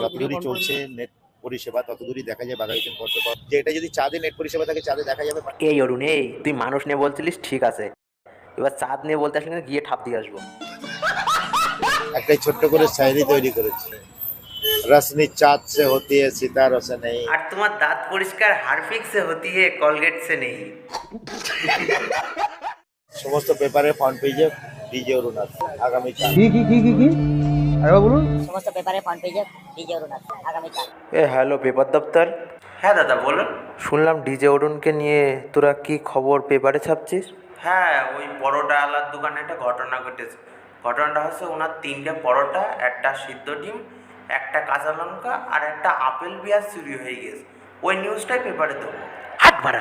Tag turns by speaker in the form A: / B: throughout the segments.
A: যতদূরই চলছে নেট পরিষেবা ততদূরই দেখা যায় বাঘাইচন পর্যটক যে এটা যদি চাঁদে নেট পরিষেবা থাকে চাঁদে দেখা যাবে
B: এই অরুণ এই তুই মানুষ নিয়ে বলছিলিস ঠিক আছে। এবার চাঁদ নিয়ে বলতে আসলে গিয়ে ঠাপ দিয়ে আসব।
A: একটা ছোট্ট করে শায়রি তৈরি করেছে। রসনি চাঁদ সে হতি হে সিতারো রসে নেই।
B: আর তোমার দাঁত পরিষ্কার হারফিক সে হতি হে কলগেট সে নেই।
A: সমস্ত পেপারে ফ্রন্ট পেজে ডিজে অরুণ আছে। আগামী কি কি কি কি?
C: সমস্ত পেপারে ফ্রন্ট পেজে ডিজে অরুণ আছে আগামীকাল
B: এ হ্যালো পেপার দপ্তর। হ্যাঁ দাদা বলুন। শুনলাম ডিজে অরুণকে নিয়ে তোরা কি খবর পেপারে ছাপছিস? হ্যাঁ ওই পরোটা আলার দোকানে একটা ঘটনা ঘটেছে। ঘটনাটা হচ্ছে ওনার তিনটে পরোটা একটা সিদ্ধ ডিম একটা কাঁচা লঙ্কা আর একটা আপেল পেঁয়াজ চুরি হয়ে গেছে। ওই নিউজটাই পেপারে দেবো। হাট ভাড়া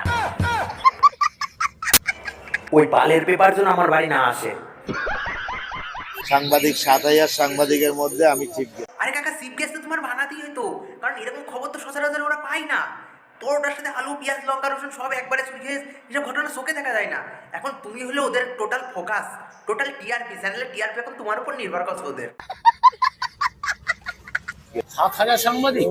B: ওই বালের পেপার জন্য আমার বাড়ি না আসে।
A: সাংবাদিক সাত হাজার সাংবাদিকের মধ্যে আমি চিফ
B: আরে কাকা সিপিএস তো তোমার বানাতেই হতো কারণ এরকম খবর তো সচরাচর ওরা পায় না। তোর ওটার সাথে আলু, পেঁয়াজ, লঙ্কা, রসুন সব একবারে চুরি হয়ে এসব ঘটনা চোখে দেখা যায় না। এখন তুমি হলে ওদের টোটাল ফোকাস টোটাল টিআরপি চ্যানেলের টিআরপি এখন তোমার উপর নির্ভর করছে ওদের।
D: সাত হাজার সাংবাদিক।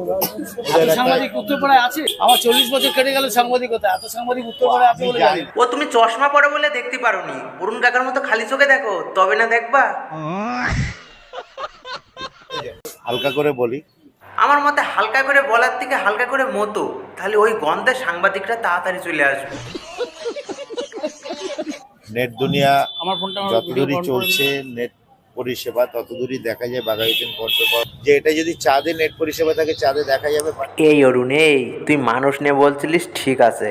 D: সাংবাদিক উত্তরপাড়ায় আছে। আমার চল্লিশ বছর কেটে গেল সাংবাদিকতা। এত সাংবাদিক উত্তরপাড়ায় আছে বলে জানি
B: ও তুমি চশমা পরে বলে দেখতে পারোনি। অরুণ কাকার মতো খালি চোখে দেখো তবে না দেখবা?
A: হালকা করে বলি।
B: আমার মতে হালকা করে বলার থেকে হালকা করে মতো। তাহলে ওই গন্ধে সাংবাদিকরা তাড়াতাড়ি চলে আসবে।
A: নেট দুনিয়া
D: আমার ফোনটা
A: যতদূরই চলছে নেট পরিষেবা ততদূরই দেখা যায় বাঘাইতেন করতে পার যে এটা যদি চাঁদে নেট পরিষেবা থাকে চাঁদে দেখা যাবে
B: এই অরুণ এই তুই মানুষ নিয়ে বলছিলিস ঠিক আছে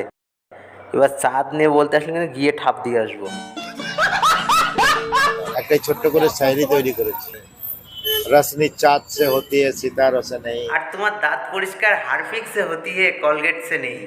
B: এবার চাঁদ নিয়ে বলতে আসলে কিন্তু গিয়ে ঠাপ দিয়ে আসবো
A: একটাই ছোট্ট করে শায়রি তৈরি করেছে রসনি চাঁদ সে হতি है सितारों से नहीं
B: আর তোমার দাঁত পরিষ্কার হারফিক সে হতি হে কলগেট সে নেই